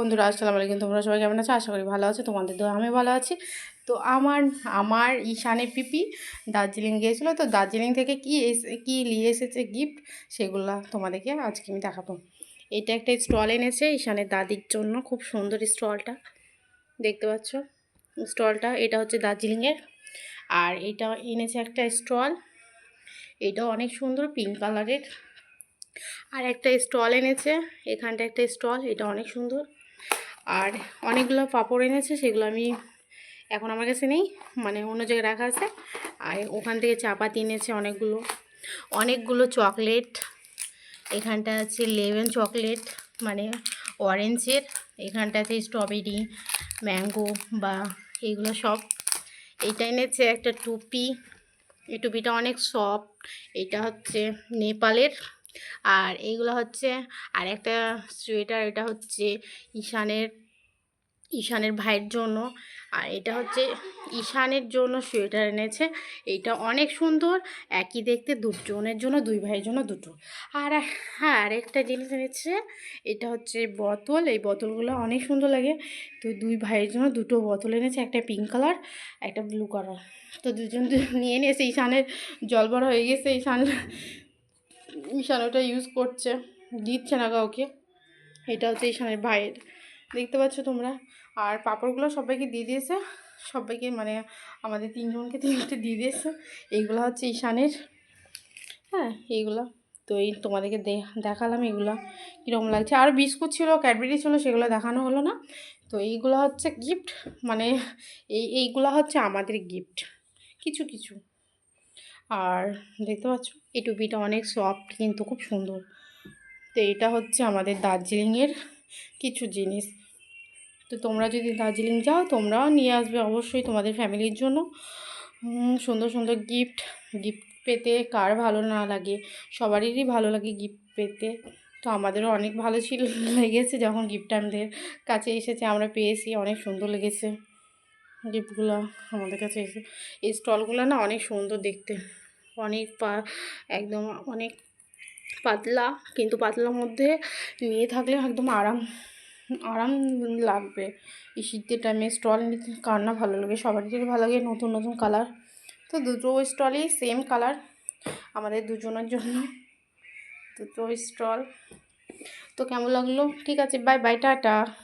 বন্ধুরা, আসসালামু আলাইকুম। তোমরা সবাই কেমন আছো? আশা করি ভালো আছো, তোমাদের তো আমি ভালো আছি। তো আমার আমার ঈশানের পিপি দার্জিলিং গিয়েছিল। তো দার্জিলিং থেকে কি কী নিয়ে এসেছে গিফট সেগুলো তোমাদেরকে আজকে আমি দেখাবো। এটা একটা স্টল এনেছে ঈশানের দাদির জন্য, খুব সুন্দর স্টলটা। দেখতে পাচ্ছ? স্টলটা, এটা হচ্ছে দার্জিলিংয়ের। আর এটা এনেছে একটা স্টল। এটাও অনেক সুন্দর, পিঙ্ক কালারের। আর একটা স্টল এনেছে, এখানটা একটা স্টল, এটা অনেক সুন্দর। আর অনেকগুলো পাঁপড় এনেছে, সেগুলো আমি এখন আমার কাছে নেই মানে অন্য জায়গায় রাখা আছে। আর ওখান থেকে চাপাতি এনেছে অনেকগুলো। অনেকগুলো চকলেট, এখানটা আছে লেমন চকলেট মানে অরেঞ্জের, এখানটাতে স্ট্রবেরি, ম্যাঙ্গো বা এইগুলো সব। এইটা এনেছে একটা টুপি। এই টুপিটা অনেক সফট। এটা হচ্ছে নেপালের আর এইগুলো হচ্ছে আর একটা সোয়েটার, এটা হচ্ছে ঈশানের ঈশানের ভাইয়ের জন্য। আর এটা হচ্ছে ঈশানের জন্য সোয়েটার এনেছে। এটা অনেক সুন্দর, একই দেখতে দুজনের জন্য, দুই ভাইয়ের জন্য দুটো। আর হ্যাঁ আরেকটা জিনিস এনেছে, এটা হচ্ছে বোতল। এই বোতলগুলো অনেক সুন্দর লাগে। তো দুই ভাইয়ের জন্য দুটো বোতল এনেছে, একটা পিঙ্ক কালার, একটা ব্লু কালার। তো দুজন নিয়ে নিয়েছে ঈশানের জল বড় হয়ে গেছে, ঈশান। ঈশান ওটা ইউজ করছে। দিচ্ছে না কাউকে। এটা হচ্ছে ঈশানের ভাইয়ের। দেখতে পাচ্ছ তোমরা? আর পাঁপড়গুলো সবাইকে দিয়ে দিয়েছে। সবাইকে মানে আমাদের তিনজনকে তিনটে দিয়ে দিয়েছে। এইগুলো হচ্ছে ঈশানের হ্যাঁ এইগুলো। তো এই তোমাদেরকে দেখালাম এগুলো কীরকম লাগছে? আর বিস্কুট ছিল, ক্যাডবেরি ছিল, সেগুলো দেখানো হলো না। তো এইগুলো হচ্ছে গিফট মানে এই, এইগুলো হচ্ছে আমাদের গিফট কিছু কিছু। আর দেখতে পাচ্ছ? এই টুপিটা অনেক সফট কিন্তু খুব সুন্দর। তো এটা হচ্ছে আমাদের দার্জিলিংয়ের কিছু জিনিস। তো তোমরা যদি দার্জিলিং যাও, তোমরাও নিয়ে আসবে অবশ্যই তোমাদের ফ্যামিলির জন্য। সুন্দর সুন্দর গিফট গিফট পেতে কার ভালো না লাগে? সবারই ভালো লাগে গিফট পেতে। তো আমাদেরও অনেক ভালো ছিল, লেগেছে যখন গিফট আমাদের কাছে এসেছে, আমরা পেয়েছি, অনেক সুন্দর লেগেছে। গিফটগুলো আমাদের কাছে এসে, এই স্টলগুলো না অনেক সুন্দর দেখতে। অনেক পা, একদম অনেক পাতলা, কিন্তু পাতলার মধ্যে নিয়ে থাকলে একদম আরাম আরাম লাগবে। এই শীতের টাইমে স্টল নিতে কার না ভালো লাগে? সবারই ভালো লাগে নতুন নতুন কালার তো দুটো স্টলই সেম কালার আমাদের দুজনের জন্য। দুটো স্টল। তো কেমন লাগল? ঠিক আছে বাই বাই টাটা।